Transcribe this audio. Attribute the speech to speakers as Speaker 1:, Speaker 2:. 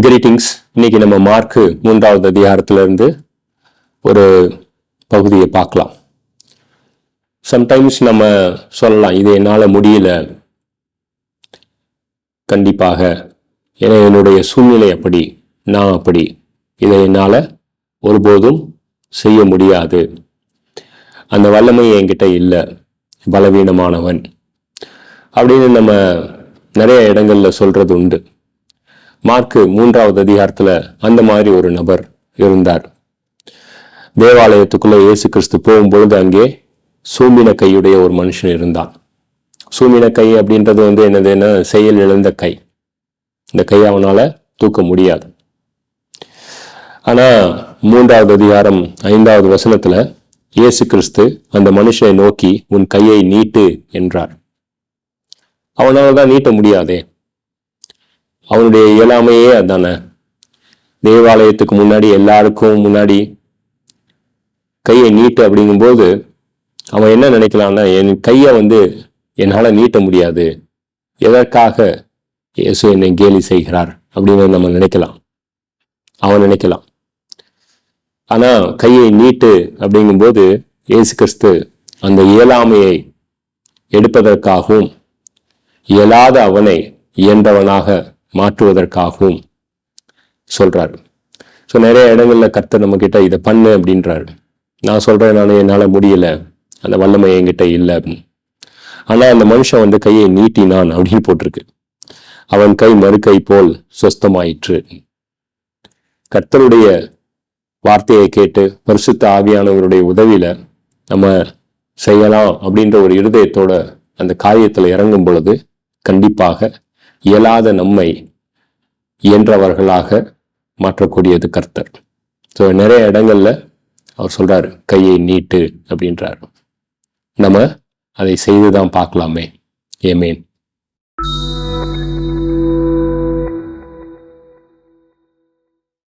Speaker 1: Greetings இன்னைக்கு நம்ம mark மூன்றாவது அதிகாரத்திலிருந்து ஒரு பகுதியை பார்க்கலாம். சம்டைம்ஸ் நம்ம சொல்லலாம் இது என்னால் முடியல. கண்டிப்பாக ஏன்னா என்னுடைய சூழ்நிலை அப்படி நான் அப்படி. இதை என்னால் ஒருபோதும் செய்ய முடியாது. அந்த வல்லமை என்கிட்ட இல்லை. பலவீனமானவன். அப்படின்னு நம்ம நிறைய இடங்களில் சொல்கிறது உண்டு. மார்க்கு மூன்றாவது அதிகாரத்துல அந்த மாதிரி ஒரு நபர் இருந்தார். தேவாலயத்துக்குள்ள இயேசு கிறிஸ்து போகும்பொழுது அங்கே சூமின கையுடைய ஒரு மனுஷன் இருந்தான். சூமின கை அப்படின்றது வந்து என்னதுன்னா செயல் இழந்த கை. இந்த கை அவனால தூக்க முடியாது. ஆனா மூன்றாவது அதிகாரம் ஐந்தாவது வசனத்துல இயேசு கிறிஸ்து அந்த மனுஷனை நோக்கி உன் கையை நீட்டு என்றார். அவனால தான் நீட்ட முடியாதே. அவனுடைய இயலாமையே அதானே? தேவாலயத்துக்கு முன்னாடி எல்லாருக்கும் முன்னாடி கையை நீட்டு அப்படிங்கும்போது அவன் என்ன நினைக்கலாம்னா என் கையை வந்து என்னால் நீட்ட முடியாது. எதற்காக இயேசு என்னை கேலி செய்கிறார் அப்படின்னு நம்ம நினைக்கலாம். அவன் நினைக்கலாம். ஆனால் கையை நீட்டு அப்படிங்கும்போது இயேசு கிறிஸ்து அந்த இயலாமையை எடுப்பதற்காகவும் இயலாத அவனை இயன்றவனாக மாற்றுவதற்காகவும் சொல்கிறாரு ஸோ நிறைய இடங்களில் கர்த்தர் நம்மக்கிட்ட இதை பண்ணு அப்படின்றாரு. நான் சொல்கிறேன் நான் என்னால் முடியல. அந்த வல்லமை என்கிட்ட இல்லை அப்படின்னு. ஆனால் அந்த மனுஷன் வந்து கையை நீட்டினான் அப்படின்னு போட்டிருக்கு. அவன் கை மறுக்கை போல் சொஸ்தமாயிற்று. கர்த்தருடைய வார்த்தையை கேட்டு பரிசுத்த ஆவியானவருடைய உதவியில நம்ம செய்யலாம் அப்படின்ற ஒரு இருதயத்தோட அந்த காரியத்தில் இறங்கும் பொழுது கண்டிப்பாக இயலாத நம்மை இயன்றவர்களாக மாற்றக்கூடியது கர்த்தர். ஸோ நிறைய இடங்கள்ல அவர் சொல்றாரு கையை நீட்டு அப்படின்றார். நம்ம அதை செய்து தான் பார்க்கலாமே. ஏமேன்